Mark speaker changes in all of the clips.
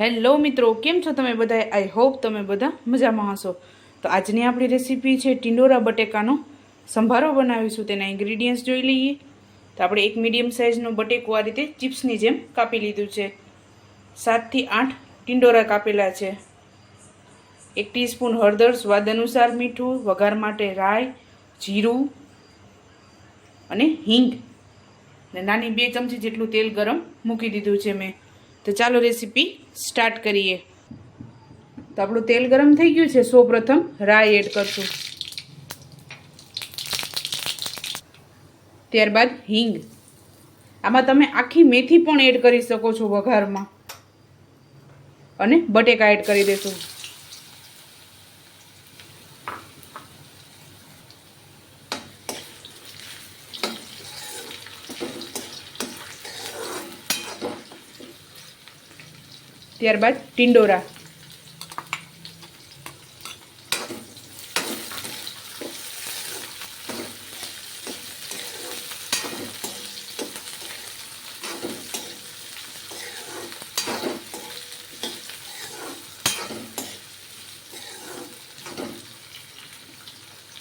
Speaker 1: Hello મિત્રો, કેમ છો તમે બધા આઈ હોપ તમે બધા મજામાં હશો. તો આજની આપણી રેસીપી છે ટિંડોરા બટેકાનો સંભારો બનાવીશું, તેના ઇન્ગ્રીડિયન્ટ્સ જોઈ લઈએ. તો આપણે એક મીડિયમ સાઇઝનો બટેકો આ રીતે ચિપ્સની જેમ કાપી લીધું છે. સાતથી આઠ ટિંડોરા કાપેલા છે. એક ટીસ્પૂન હળદર, સ્વાદ અનુસાર મીઠું, વઘાર માટે રાઈ, જીરું અને હિંગ. ને નાની બે ચમચી જેટલું તેલ ગરમ મૂકી દીધું છે મેં. તો ચાલો રેસીપી સ્ટાર્ટ કરીએ. તો આપણું તેલ ગરમ થઈ ગયું છે સૌ પ્રથમ રાઈ એડ કરશું. ત્યારબાદ હિંગ. આમાં તમે આખી મેથી પણ એડ કરી શકો છો વઘારમાં. અને બટેકા એડ કરી દેશું. ત્યારબાદ ટિંડોરા.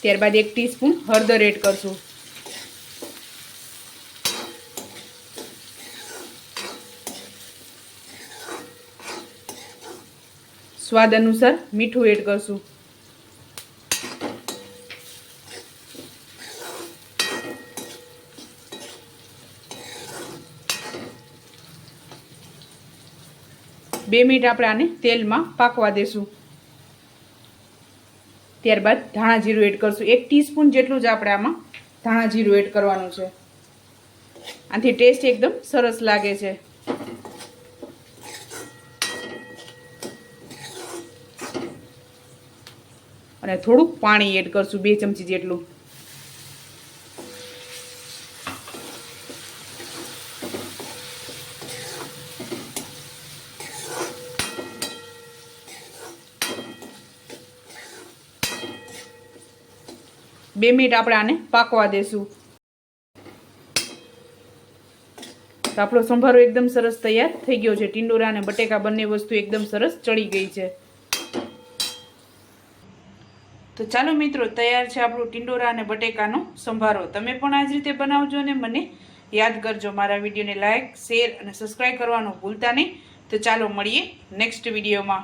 Speaker 1: ત્યારબાદ એક ટીસ્પૂન હળદર એડ કરશું. સ્વાદ અનુસાર મીઠું એડ કરશું. બે મિનિટ આપણે આને તેલમાં પાકવા દેશું. ત્યારબાદ ધાણા જીરું એડ કરશું. એક ટીસ્પૂન જેટલું જ આપણે આમાં ધાણા જીરું એડ કરવાનું છે. આથી ટેસ્ટ એકદમ સરસ લાગે છે. અને થોડુંક પાણી એડ કરશું, બે ચમચી જેટલું. બે મિનિટ આપણે આને પાકવા દેશું. તો આપણો સંભારો એકદમ સરસ તૈયાર થઈ ગયો છે. ટીંડોરા અને બટેકા બંને વસ્તુ એકદમ સરસ ચડી ગઈ છે. તો ચાલો મિત્રો, તૈયાર છે આપણું ટિંડોરા અને બટેકાનો સંભારો. તમે પણ આ જ રીતે બનાવજો અને મને યાદ કરજો મારા વિડીયોને લાઇક શેર અને સબસ્ક્રાઈબ કરવાનું ભૂલતા નહીં. તો ચાલો મળીએ નેક્સ્ટ વિડીયોમાં.